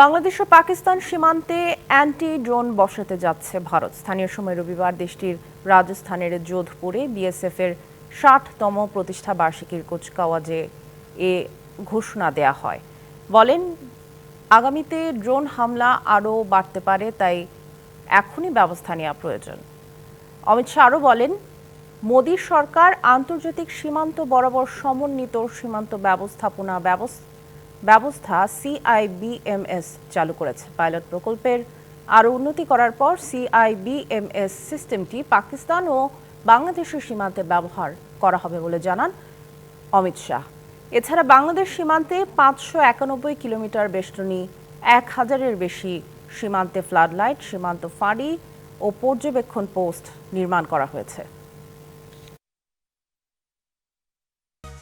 বাংলাদেশ ও পাকিস্তান সীমান্তে anti drone বসাতে যাচ্ছে ভারত। স্থানীয় সময় রবিবার দেশটির রাজস্থানের যোধপুরে বিএসএফ এর ষাটতম প্রতিষ্ঠা বার্ষিকীর কুচকাওয়াজে এ ঘোষণা দেয়া হয়। বলেন, আগামীতে ড্রোন হামলা আরও বাড়তে পারে, তাই এখনই ব্যবস্থা নেওয়া প্রয়োজন। অমিত শাহ আরও বলেন, মোদী সরকার আন্তর্জাতিক সীমান্ত বরাবর সমন্বিত সীমান্ত ব্যবস্থাপনা ব্যবস্থা ব্যবস্থা সিআইবিএমএস চালু করেছে। পাইলট প্রকল্পের আরও উন্নতি করার পর সিআইবিএমএস সিস্টেমটি পাকিস্তান ও বাংলাদেশের সীমান্তে ব্যবহার করা হবে বলে জানান অমিত শাহ। এছাড়া বাংলাদেশ সীমান্তে পাঁচশো একানব্বই কিলোমিটার বেষ্টনী, এক হাজারের বেশি সীমান্তে ফ্লাড লাইট সীমান্ত ফাঁড়ি ও পর্যবেক্ষণ পোস্ট নির্মাণ করা হয়েছে।